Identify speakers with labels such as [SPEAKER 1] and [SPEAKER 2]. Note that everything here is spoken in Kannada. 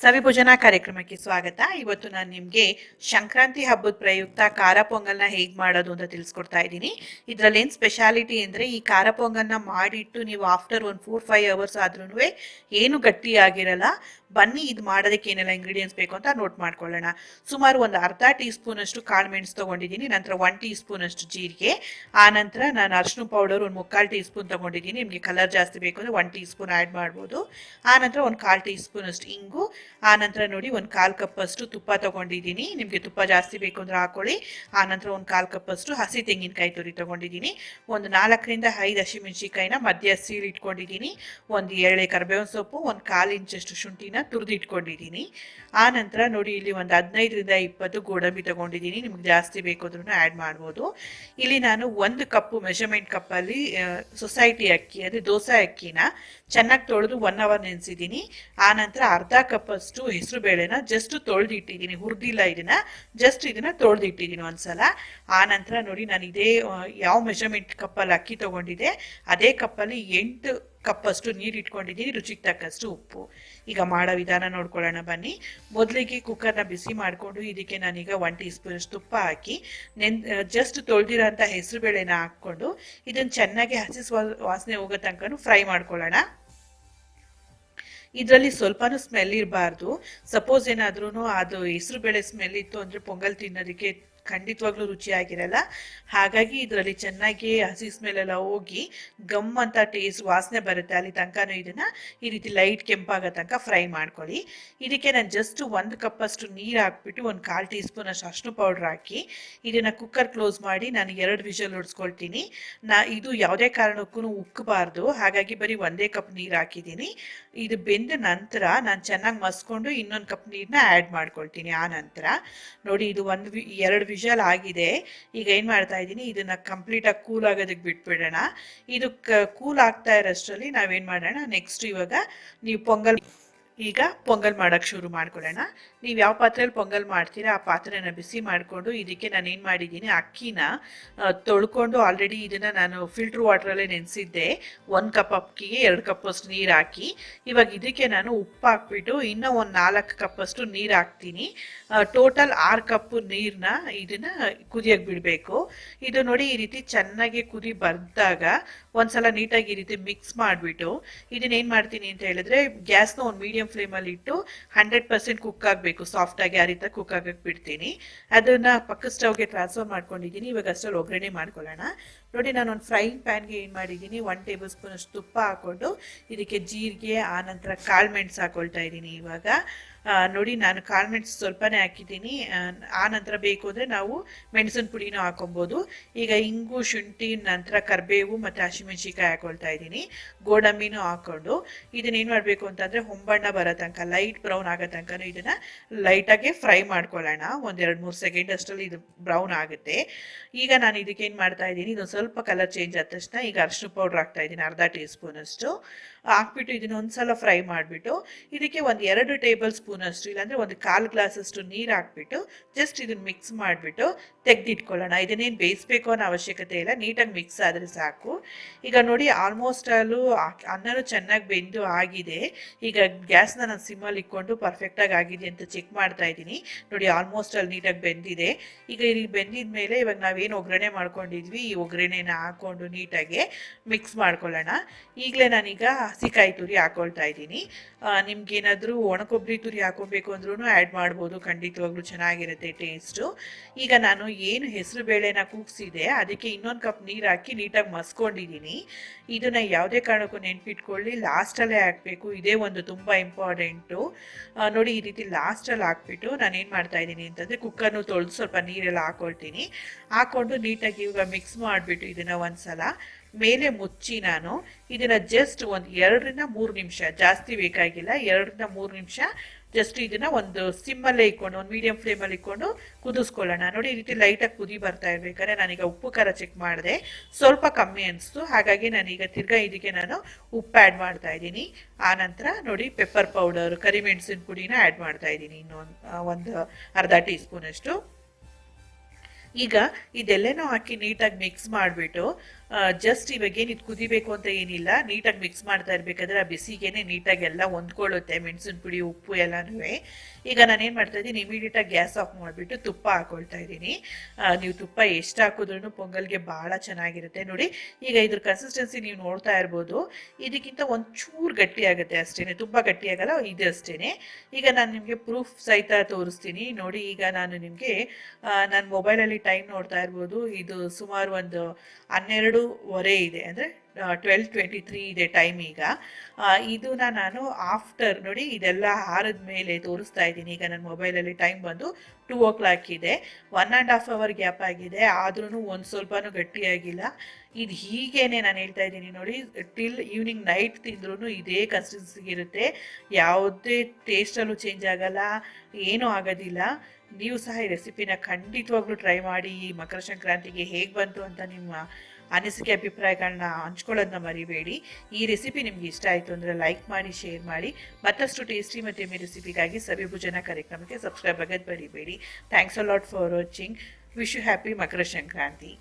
[SPEAKER 1] ಸವಿಭೋಜನಾ ಕಾರ್ಯಕ್ರಮಕ್ಕೆ ಸ್ವಾಗತ. ಇವತ್ತು ನಾನು ನಿಮಗೆ ಸಂಕ್ರಾಂತಿ ಹಬ್ಬದ ಪ್ರಯುಕ್ತ ಖಾರ ಪೊಂಗಲ್ನ ಹೇಗೆ ಮಾಡೋದು ಅಂತ ತಿಳಿಸ್ಕೊಡ್ತಾ ಇದ್ದೀನಿ. ಇದರಲ್ಲಿ ಏನು ಸ್ಪೆಷಾಲಿಟಿ ಅಂದರೆ ಈ ಖಾರ ಪೊಂಗಲ್ನ ಮಾಡಿಟ್ಟು ನೀವು ಆಫ್ಟರ್ ಒಂದು ಫೋರ್ ಫೈವ್ ಅವರ್ಸ್ ಆದ್ರೂ ಏನು ಗಟ್ಟಿಯಾಗಿರಲ್ಲ. ಬನ್ನಿ ಇದು ಮಾಡೋದಕ್ಕೆ ಏನೆಲ್ಲ ಇಂಗ್ರೀಡಿಯೆಂಟ್ಸ್ ಬೇಕು ಅಂತ ನೋಟ್ ಮಾಡ್ಕೊಳ್ಳೋಣ. ಸುಮಾರು ಒಂದು ಅರ್ಧ ಟೀ ಸ್ಪೂನ್ ಅಷ್ಟು ಕಾಳು ಮೆಣಸು ತೊಗೊಂಡಿದ್ದೀನಿ. ನಂತರ ಒನ್ ಟೀ ಸ್ಪೂನ್ ಅಷ್ಟು ಜೀರಿಗೆ. ಆನಂತರ ನಂತರ ನಾನು ಅರ್ಶಿನ ಪೌಡರ್ ಒಂದು ಮುಕ್ಕಾಲು ಟೀ ಸ್ಪೂನ್ ತೊಗೊಂಡಿದ್ದೀನಿ. ನಿಮಗೆ ಕಲರ್ ಜಾಸ್ತಿ ಬೇಕು ಅಂದರೆ ಒನ್ ಟೀ ಸ್ಪೂನ್ ಆ್ಯಡ್ ಮಾಡ್ಬೋದು. ಆನಂತರ ನಂತರ ಒಂದು ಕಾಲು ಟೀ ಸ್ಪೂನ್ ಅಷ್ಟು ಇಂಗು. ಆ ನಂತರ ನೋಡಿ ಒಂದು ಕಾಲು ಕಪ್ ಅಷ್ಟು ತುಪ್ಪ ತೊಗೊಂಡಿದ್ದೀನಿ. ನಿಮಗೆ ತುಪ್ಪ ಜಾಸ್ತಿ ಬೇಕು ಅಂದ್ರೆ ಹಾಕೊಳ್ಳಿ. ಆ ನಂತರ ಒಂದು ಕಾಲು ಕಪ್ ಅಷ್ಟು ಹಸಿ ತೆಂಗಿನಕಾಯಿ ತುರಿ ತೊಗೊಂಡಿದ್ದೀನಿ. ಒಂದು ನಾಲ್ಕರಿಂದ ಐದು ಹಸಿಮೆಣಸಿಕಾಯಿನ ಮಧ್ಯ ಸೀಳು ಇಟ್ಕೊಂಡಿದ್ದೀನಿ. ಒಂದು ಎಳೆ ಕರಿಬೇವಿನ ಸೊಪ್ಪು, ಒಂದು ಕಾಲು ಇಂಚಷ್ಟು ಶುಂಠಿನ ತುರಿದು ಇಟ್ಕೊಂಡಿದ್ದೀನಿ. ಆ ನಂತರ ನೋಡಿ ಇಲ್ಲಿ ಒಂದು ಹದಿನೈದರಿಂದ ಇಪ್ಪತ್ತು ಗೋಡಂಬಿ ತಗೊಂಡಿದ್ದೀನಿ. ನಿಮ್ಗೆ ಜಾಸ್ತಿ ಬೇಕು ಅಂದ್ರೂ ಆ್ಯಡ್ ಮಾಡ್ಬೋದು. ಇಲ್ಲಿ ನಾನು ಒಂದು ಕಪ್ಪು ಮೆಷರ್ಮೆಂಟ್ ಕಪ್ಪಲ್ಲಿ ಸೊಸೈಟಿ ಅಕ್ಕಿ ಅಂದರೆ ದೋಸೆ ಅಕ್ಕಿನ ಚೆನ್ನಾಗಿ ತೊಳೆದು ಒನ್ ಅವರ್ ನೆನೆಸಿದ್ದೀನಿ. ಆ ನಂತರ ಅರ್ಧ ಕಪ್ ಅಷ್ಟು ಹೆಸರು ಬೇಳೆನ ಜಸ್ಟ್ ತೊಳೆದಿಟ್ಟಿದ್ದೀನಿ ಹುರಿದಿಲ್ಲ ಇದನ್ನ ಜಸ್ಟ್ ಇದನ್ನ ತೊಳೆದಿಟ್ಟಿದ್ದೀನಿ ಒಂದ್ಸಲ. ಆ ನಂತರ ನೋಡಿ ನಾನು ಇದೇ ಯಾವ ಮೆಷರ್ಮೆಂಟ್ ಕಪ್ಪಲ್ಲಿ ಅಕ್ಕಿ ತಗೊಂಡಿದ್ದೆ, ಅದೇ ಕಪ್ಪಲ್ಲಿ ಎಂಟು ಕಪ್ಪಷ್ಟು ನೀರು ಇಟ್ಕೊಂಡಿದ್ದೀನಿ, ರುಚಿಗೆ ತಕ್ಕಷ್ಟು ಉಪ್ಪು. ಈಗ ಮಾಡೋ ವಿಧಾನ ನೋಡ್ಕೊಳ್ಳೋಣ ಬನ್ನಿ. ಮೊದಲಿಗೆ ಕುಕ್ಕರ್ನ ಬಿಸಿ ಮಾಡಿಕೊಂಡು ಇದಕ್ಕೆ ನಾನೀಗ ಒನ್ ಟೀ ಸ್ಪೂನ್ ತುಪ್ಪ ಹಾಕಿ, ನೆನ್ ಜಸ್ಟ್ ತೊಳೆದಿರೋಂಥ ಹೆಸರು ಬೇಳೆನ ಹಾಕ್ಕೊಂಡು ಇದನ್ನು ಚೆನ್ನಾಗಿ ಹಸಿ ವಾಸನೆ ಹೋಗೋ ತನಕನೂ ಫ್ರೈ ಮಾಡ್ಕೊಳ್ಳೋಣ. ಇದರಲ್ಲಿ ಸ್ವಲ್ಪನೂ ಸ್ಮೆಲ್ ಇರಬಾರ್ದು. ಸಪೋಸ್ ಏನಾದ್ರೂ ಅದು ಹೆಸರು ಬೇಳೆ ಸ್ಮೆಲ್ ಇತ್ತು ಅಂದರೆ ಪೊಂಗಲ್ ತಿನ್ನೋದಕ್ಕೆ ಖಂಡಿತವಾಗ್ಲೂ ರುಚಿಯಾಗಿರಲ್ಲ. ಹಾಗಾಗಿ ಇದರಲ್ಲಿ ಚೆನ್ನಾಗಿ ಹಸಿ ಸ್ಮೆಲ್ ಎಲ್ಲ ಹೋಗಿ ಗಮ್ ಅಂತ ಟೇಸ್ಟ್ ವಾಸನೆ ಬರುತ್ತೆ. ಅಲ್ಲಿ ತನಕನೂ ಇದನ್ನ ಈ ರೀತಿ ಲೈಟ್ ಕೆಂಪಾಗೋ ತನಕ ಫ್ರೈ ಮಾಡ್ಕೊಳ್ಳಿ. ಇದಕ್ಕೆ ನಾನು ಜಸ್ಟ್ ಒಂದು ಕಪ್ ಅಷ್ಟು ನೀರು ಹಾಕ್ಬಿಟ್ಟು ಒಂದು ಕಾಲು ಟೀ ಸ್ಪೂನ್ ಅಷ್ಟು ಅಷ್ಟು ಪೌಡರ್ ಹಾಕಿ ಇದನ್ನ ಕುಕ್ಕರ್ ಕ್ಲೋಸ್ ಮಾಡಿ ನಾನು ಎರಡು ವಿಷಲ್ ಹೊಡ್ಸ್ಕೊಳ್ತೀನಿ ನಾ ಇದು ಯಾವುದೇ ಕಾರಣಕ್ಕೂ ಉಕ್ಕಬಾರ್ದು. ಹಾಗಾಗಿ ಬರೀ ಒಂದೇ ಕಪ್ ನೀರು ಹಾಕಿದ್ದೀನಿ. ಇದು ಬೆಂದ ನಂತರ ನಾನು ಚೆನ್ನಾಗಿ ಮಸ್ಕೊಂಡು ಇನ್ನೊಂದು ಕಪ್ ನೀರನ್ನ ಆ್ಯಡ್ ಮಾಡ್ಕೊಳ್ತೀನಿ ಆ ನಂತರ. ನೋಡಿ ಇದು ಒಂದು ಎರಡು ವಿಷಲ್ ಆಗಿದೆ. ಈಗ ಏನು ಮಾಡ್ತಾ ಇದ್ದೀನಿ? ಇದನ್ನ ಕಂಪ್ಲೀಟಾಗಿ ಕೂಲ್ ಆಗೋದಕ್ಕೆ ಬಿಟ್ಬಿಡೋಣ. ಇದು ಕೂಲ್ ಆಗ್ತಾ ಇರೋಷ್ಟರಲ್ಲಿ ನಾವೇನು ಮಾಡೋಣ? ನೆಕ್ಸ್ಟ್ ಇವಾಗ ನೀವು ಪೊಂಗಲ್ ಈಗ ಪೊಂಗಲ್ ಮಾಡೋಕ್ಕೆ ಶುರು ಮಾಡ್ಕೊಳ್ಳೋಣ. ನೀವು ಯಾವ ಪಾತ್ರೆಯಲ್ಲಿ ಪೊಂಗಲ್ ಮಾಡ್ತೀರಾ ಆ ಪಾತ್ರೆನ ಬಿಸಿ ಮಾಡಿಕೊಂಡು ಇದಕ್ಕೆ ನಾನು ಏನು ಮಾಡಿದ್ದೀನಿ, ಅಕ್ಕಿನ ತೊಳ್ಕೊಂಡು ಆಲ್ರೆಡಿ ಇದನ್ನು ನಾನು ಫಿಲ್ಟ್ರ್ ವಾಟ್ರಲ್ಲೇ ನೆನೆಸಿದ್ದೆ. ಒಂದು ಕಪ್ ಅಕ್ಕಿಗೆ ಎರಡು ಕಪ್ಪಷ್ಟು ನೀರು ಹಾಕಿ. ಇವಾಗ ಇದಕ್ಕೆ ನಾನು ಉಪ್ಪು ಹಾಕ್ಬಿಟ್ಟು ಇನ್ನೂ ಒಂದು ನಾಲ್ಕು ಕಪ್ಪಷ್ಟು ನೀರು ಹಾಕ್ತೀನಿ. ಟೋಟಲ್ ಆರು ಕಪ್ಪು ನೀರನ್ನ ಇದನ್ನ ಕುದಿಯೋಕೆ ಬಿಡಬೇಕು. ಇದು ನೋಡಿ ಈ ರೀತಿ ಚೆನ್ನಾಗಿ ಕುದಿ ಬರ್ದಾಗ ಒಂದ್ಸಲ ನೀಟಾಗಿ ಈ ರೀತಿ ಮಿಕ್ಸ್ ಮಾಡಿಬಿಟ್ಟು ಇದನ್ನ ಏನು ಮಾಡ್ತೀನಿ ಅಂತ ಹೇಳಿದ್ರೆ ಗ್ಯಾಸ್ನ ಒಂದು ಮೀಡಿಯಂ ಫ್ಲೇಮಲ್ಲಿ ಇಟ್ಟು ಹಂಡ್ರೆಡ್ ಪರ್ಸೆಂಟ್ ಕುಕ್ ಆಗಬೇಕು. ಸಾಫ್ಟಾಗಿ ಆ ರೀತಿ ಕುಕ್ ಆಗಕ್ಕೆ ಬಿಡ್ತೀನಿ. ಅದನ್ನ ಪಕ್ಕ ಸ್ಟವ್ಗೆ ಟ್ರಾನ್ಸ್ಫರ್ ಮಾಡ್ಕೊಂಡಿದ್ದೀನಿ. ಇವಾಗ ಅಷ್ಟರಲ್ಲಿ ಒಗ್ಗರಣೆ ಮಾಡ್ಕೊಳ್ಳೋಣ. ನೋಡಿ ನಾನು ಒಂದು ಫ್ರೈಯಿಂಗ್ ಪ್ಯಾನ್ಗೆ ಏನು ಮಾಡಿದ್ದೀನಿ ಒನ್ ಟೇಬಲ್ ಸ್ಪೂನ್ ಅಷ್ಟು ತುಪ್ಪ ಹಾಕ್ಕೊಂಡು ಇದಕ್ಕೆ ಜೀರಿಗೆ ಆ ನಂತರ ಕಾಳು ಮೆಣಸು ಹಾಕೊಳ್ತಾ ಇದ್ದೀನಿ ಇವಾಗ. ನೋಡಿ ನಾನು ಕಾಳು ಮೆಣಸು ಸ್ವಲ್ಪನೇ ಹಾಕಿದ್ದೀನಿ. ಆ, ನಂತರ ಬೇಕು ಅಂದರೆ ನಾವು ಮೆಣಸಿನ ಪುಡಿನೂ ಹಾಕೊಬೋದು. ಈಗ ಇಂಗು ಶುಂಠಿ ನಂತರ ಕರಿಬೇವು ಮತ್ತು ಹಸಿಮೆಣ್ಸಿಕಾಯಿ ಹಾಕೊಳ್ತಾ ಇದ್ದೀನಿ. ಗೋಡಂಬಿನೂ ಹಾಕ್ಕೊಂಡು ಇದನ್ನ ಏನು ಮಾಡಬೇಕು ಅಂತಂದರೆ ಹೊಂಬಣ್ಣ ಬರೋ ತನಕ ಲೈಟ್ ಬ್ರೌನ್ ಆಗೋ ತನಕ ಇದನ್ನು ಲೈಟಾಗಿ ಫ್ರೈ ಮಾಡ್ಕೊಳ್ಳೋಣ. ಒಂದೆರಡು ಮೂರು ಸೆಕೆಂಡ್ ಅಷ್ಟರಲ್ಲಿ ಇದು ಬ್ರೌನ್ ಆಗುತ್ತೆ. ಈಗ ನಾನು ಇದಕ್ಕೆ ಏನು ಮಾಡ್ತಾ ಇದ್ದೀನಿ ಇದು ಸ್ವಲ್ಪ ಕಲರ್ ಚೇಂಜ್ ಆದ ತಕ್ಷಣ ಈಗ ಅರಿಶಿನ ಪೌಡ್ರ್ ಹಾಕ್ತಾ ಇದ್ದೀನಿ ಅರ್ಧ ಟೀ ಸ್ಪೂನ್ ಅಷ್ಟು. ಹಾಕ್ಬಿಟ್ಟು ಇದನ್ನ ಒಂದ್ಸಲ ಫ್ರೈ ಮಾಡಿಬಿಟ್ಟು ಇದಕ್ಕೆ ಒಂದು ಎರಡು ಟೇಬಲ್ ಸ್ಪೂನ್ ಅಷ್ಟು ಇಲ್ಲಾಂದ್ರೆ ಒಂದು ಕಾಲು ಗ್ಲಾಸ್ ಅಷ್ಟು ನೀರು ಹಾಕ್ಬಿಟ್ಟು ಜಸ್ಟ್ ಇದನ್ನ ಮಿಕ್ಸ್ ಮಾಡಿಬಿಟ್ಟು ತೆಗೆದಿಟ್ಕೊಳ್ಳೋಣ. ಇದನ್ನೇನು ಬೇಯಿಸ್ಬೇಕು ಅನ್ನೋ ಅವಶ್ಯಕತೆ ಇಲ್ಲ. ನೀಟಾಗಿ ಮಿಕ್ಸ್ ಆದರೆ ಸಾಕು. ಈಗ ನೋಡಿ ಆಲ್ಮೋಸ್ಟ್ ಅಲ್ಲೂ ಅನ್ನನು ಚೆನ್ನಾಗಿ ಬೆಂದು ಆಗಿದೆ. ಈಗ ಗ್ಯಾಸ್ನ ನಾನು ಸಿಮ್ಮಲ್ಲಿ ಇಟ್ಕೊಂಡು ಪರ್ಫೆಕ್ಟಾಗಿ ಆಗಿದೆ ಅಂತ ಚೆಕ್ ಮಾಡ್ತಾ ಇದ್ದೀನಿ. ನೋಡಿ ಆಲ್ಮೋಸ್ಟ್ ಅಲ್ಲಿ ನೀಟಾಗಿ ಬೆಂದಿದೆ. ಈಗ ಇಲ್ಲಿ ಬೆಂದಿದ ಮೇಲೆ ಇವಾಗ ನಾವೇನು ಒಗ್ಗರಣೆ ಮಾಡ್ಕೊಂಡಿದ್ವಿ, ಈ ಒಗ್ಗರಣೆನ ಹಾಕೊಂಡು ನೀಟಾಗಿ ಮಿಕ್ಸ್ ಮಾಡ್ಕೊಳ್ಳೋಣ. ಈಗಲೇ ನಾನೀಗ ಹಸಿಕಾಯಿ ತುರಿ ಹಾಕೊಳ್ತಾ ಇದ್ದೀನಿ. ನಿಮ್ಗೇನಾದರೂ ಒಣಕೊಬ್ಬರಿ ತುರಿ ಹಾಕೋಬೇಕು ಅಂದ್ರೂ ಆ್ಯಡ್ ಮಾಡ್ಬೋದು. ಖಂಡಿತವಾಗ್ಲೂ ಚೆನ್ನಾಗಿರುತ್ತೆ ಟೇಸ್ಟು ಈಗ ನಾನು ಏನು ಹೆಸರು ಬೇಳೆನ ಕೂಗ್ಸಿದೆ, ಅದಕ್ಕೆ ಇನ್ನೊಂದು ಕಪ್ ನೀರು ಹಾಕಿ ನೀಟಾಗಿ ಮಸ್ಕೊಂಡಿದ್ದೀನಿ. ಇದನ್ನ ಯಾವುದೇ ಕಾರಣಕ್ಕೂ ನೆನ್ಪಿಟ್ಕೊಳ್ಳಿ ಲಾಸ್ಟಲ್ಲೇ ಹಾಕಬೇಕು. ಇದೇ ಒಂದು ತುಂಬ ಇಂಪಾರ್ಟೆಂಟು ನೋಡಿ ಈ ರೀತಿ ಲಾಸ್ಟಲ್ಲಿ ಹಾಕ್ಬಿಟ್ಟು ನಾನು ಏನು ಮಾಡ್ತಾ ಇದ್ದೀನಿ ಅಂತಂದರೆ ಕುಕ್ಕರ್ನು ತೊಳೆದು ಸ್ವಲ್ಪ ನೀರೆಲ್ಲ ಹಾಕೊಳ್ತೀನಿ. ಹಾಕ್ಕೊಂಡು ನೀಟಾಗಿ ಇವಾಗ ಮಿಕ್ಸ್ ಮಾಡಿಬಿಟ್ಟು ಇದನ್ನು ಒಂದ್ಸಲ. ಮೇಲೆ ಮುಚ್ಚಿ ನಾನು ಇದನ್ನ ಜಸ್ಟ್ ಒಂದು ಎರಡರಿಂದ ಮೂರು ನಿಮಿಷ, ಜಾಸ್ತಿ ಬೇಕಾಗಿಲ್ಲ, ಎರಡರಿಂದ ಮೂರು ನಿಮಿಷ ಜಸ್ಟ್ ಇದನ್ನ ಒಂದು ಸಿಮ್ಮಲ್ಲೇ ಇಕ್ಕೊಂಡು, ಒಂದು ಮೀಡಿಯಂ ಫ್ಲೇಮಲ್ಲಿ ಇಕ್ಕೊಂಡು ಕುದಿಸ್ಕೊಳ್ಳೋಣ. ನೋಡಿ ಈ ರೀತಿ ಲೈಟಾಗಿ ಕುದಿ ಬರ್ತಾ ಇರ್ಬೇಕಾದ್ರೆ ನಾನೀಗ ಉಪ್ಪು ಖಾರ ಚೆಕ್ ಮಾಡಿದೆ. ಸ್ವಲ್ಪ ಕಮ್ಮಿ ಅನಿಸ್ತು. ಹಾಗಾಗಿ ನಾನೀಗ ತಿರ್ಗಾ ಇದಕ್ಕೆ ನಾನು ಉಪ್ಪು ಆ್ಯಡ್ ಮಾಡ್ತಾ ಇದ್ದೀನಿ. ಆನಂತರ ನಂತರ ನೋಡಿ ಪೆಪ್ಪರ್ ಪೌಡರ್ ಕರಿಮೆಣಸಿನ ಪುಡಿನ ಆ್ಯಡ್ ಮಾಡ್ತಾ ಇದ್ದೀನಿ. ಇನ್ನೊಂದು ಒಂದು ಅರ್ಧ ಟೀ ಸ್ಪೂನಷ್ಟು ಈಗ ಇದೆಲ್ಲೇನೋ ಹಾಕಿ ನೀಟಾಗಿ ಮಿಕ್ಸ್ ಮಾಡಿಬಿಟ್ಟು ಜಸ್ಟ್ ಇವಾಗ ಏನಿದ್ ಕುದಿಬೇಕು ಅಂತ ಏನಿಲ್ಲ, ನೀಟಾಗಿ ಮಿಕ್ಸ್ ಮಾಡ್ತಾ ಇರ್ಬೇಕಾದ್ರೆ ಆ ಬಿಸಿಗೆನೆ ನೀಟಾಗಿ ಎಲ್ಲ ಹೊಂದ್ಕೊಳ್ಳುತ್ತೆ, ಮೆಣಸಿನ ಪುಡಿ, ಉಪ್ಪು ಎಲ್ಲನೂ ಈಗ ನಾನು ಏನು ಮಾಡ್ತಾ ಇದ್ದೀನಿ ಇಮಿಡಿಯೇಟಾಗಿ ಗ್ಯಾಸ್ ಆಫ್ ಮಾಡಿಬಿಟ್ಟು ತುಪ್ಪ ಹಾಕೊಳ್ತಾ ಇದ್ದೀನಿ. ನೀವು ತುಪ್ಪ ಎಷ್ಟು ಹಾಕಿದ್ರೂ ಪೊಂಗಲ್ಗೆ ಭಾಳ ಚೆನ್ನಾಗಿರುತ್ತೆ. ನೋಡಿ, ಈಗ ಇದ್ರ ಕನ್ಸಿಸ್ಟೆನ್ಸಿ ನೀವು ನೋಡ್ತಾ ಇರ್ಬೋದು. ಇದಕ್ಕಿಂತ ಒಂಚೂರು ಗಟ್ಟಿ ಆಗುತ್ತೆ ಅಷ್ಟೇ ತುಂಬ ಗಟ್ಟಿ ಆಗಲ್ಲ, ಇದು ಅಷ್ಟೇ ಈಗ ನಾನು ನಿಮಗೆ ಪ್ರೂಫ್ ಸಹಿತ ತೋರಿಸ್ತೀನಿ. ನೋಡಿ, ಈಗ ನಾನು ನಿಮಗೆ ನನ್ನ ಮೊಬೈಲಲ್ಲಿ ಟೈಮ್ ನೋಡ್ತಾ ಇರ್ಬೋದು. ಇದು ಸುಮಾರು ಒಂದು ಹನ್ನೆರಡೂವರೆ ಇದೆ, ಅಂದರೆ ಟ್ವೆಲ್ ಟ್ವೆಂಟಿ ತ್ರೀ ಇದೆ ಟೈಮ್ ಈಗ. ಇದನ್ನ ನಾನು ಆಫ್ಟರ್ ನೋಡಿ ಇದೆಲ್ಲ ಹಾರದ ಮೇಲೆ ತೋರಿಸ್ತಾ ಇದ್ದೀನಿ. ಈಗ ನನ್ನ ಮೊಬೈಲಲ್ಲಿ ಟೈಮ್ ಬಂದು ಟೂ ಓ ಕ್ಲಾಕ್ ಇದೆ. One and half hour gap ಆಗಿದೆ. ಆದ್ರೂ ಒಂದು ಸ್ವಲ್ಪನೂ ಗಟ್ಟಿಯಾಗಿಲ್ಲ. ಇದು ಹೀಗೇನೆ ನಾನು ಹೇಳ್ತಾ ಇದ್ದೀನಿ ನೋಡಿ ಟಿಲ್ ಈವ್ನಿಂಗ್ ನೈಟ್ ತಿಂದ್ರೂ ಇದೇ ಕನ್ಸಿಸ್ಟೆನ್ಸಿ ಇರುತ್ತೆ ಯಾವುದೇ ಟೇಸ್ಟಲ್ಲೂ ಚೇಂಜ್ ಆಗಲ್ಲ, ಏನೂ ಆಗೋದಿಲ್ಲ. ನೀವು ಸಹ ಈ ರೆಸಿಪಿನ ಖಂಡಿತವಾಗ್ಲೂ ಟ್ರೈ ಮಾಡಿ. ಈ ಮಕರ ಸಂಕ್ರಾಂತಿಗೆ ಹೇಗೆ ಬಂತು ಅಂತ ನಿಮ್ಮ ಅನಿಸಿಕೆ ಅಭಿಪ್ರಾಯಗಳನ್ನ ಹಂಚ್ಕೊಳ್ಳೋದನ್ನ ಮರಿಬೇಡಿ. ಈ ರೆಸಿಪಿ ನಿಮ್ಗೆ ಇಷ್ಟ ಆಯಿತು ಅಂದರೆ ಲೈಕ್ ಮಾಡಿ ಶೇರ್ ಮಾಡಿ. ಮತ್ತಷ್ಟು ಟೇಸ್ಟಿ ಮತ್ತು ಮೇ ರೆಸಿಪಿಗಾಗಿ ಸವಿಭುಜನ ಕಾರ್ಯಕ್ರಮಕ್ಕೆ ಸಬ್ಸ್ಕ್ರೈಬ್ ಆಗೋದು ಬರಿಬೇಡಿ thanks a lot for watching wish you happy Makara Sankranti